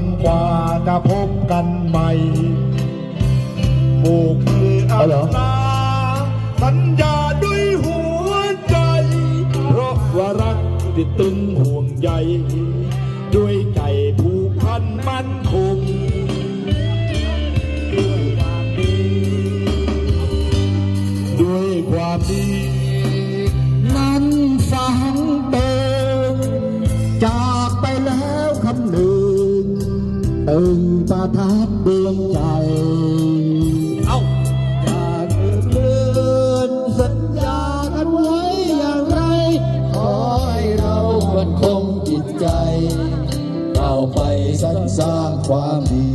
นกว่าจะพบกันใหม่ผูกมือเอาเหรออำลาสัญญาด้วยหัวใจ เพราะว่ารักที่ตึงห่วงใยด้วยใจผูกพันมั่นคงด้วยความดีด้วยความดีนั้นฝังเติ ตึงประทับดวงใจ เอาจากเลือนสัญญากันไว้อย่างไร ขอให้เรามันคงจิตใจเราไปสรรสร้างความดี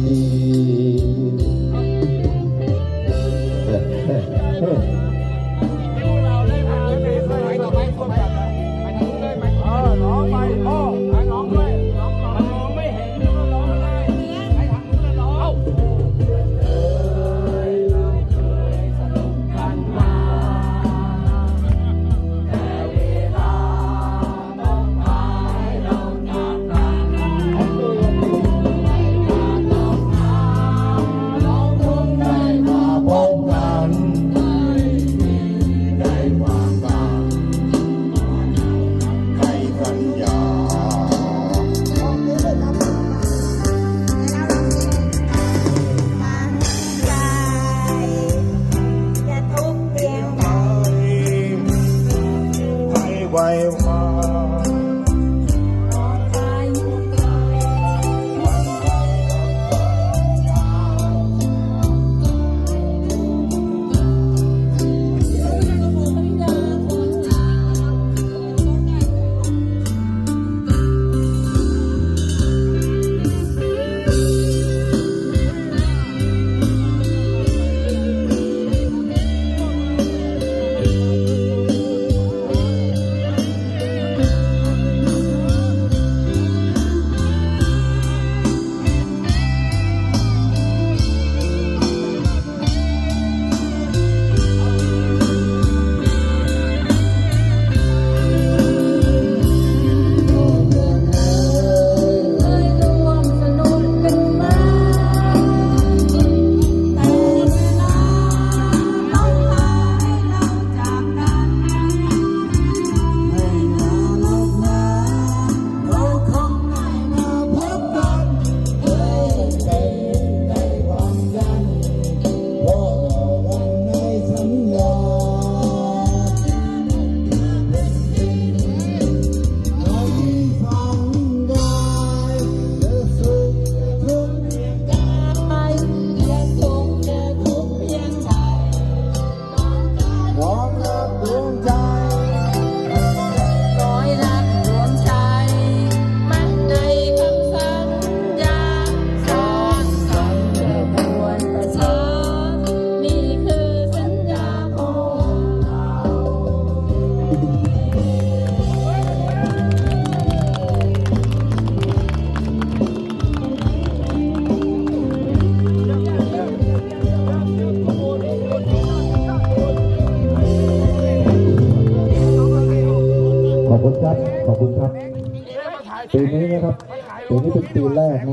ขอบคุณครับ ขอบคุณครับ ปีนี้นะครับ ปีนี้เป็นปีแรกนะ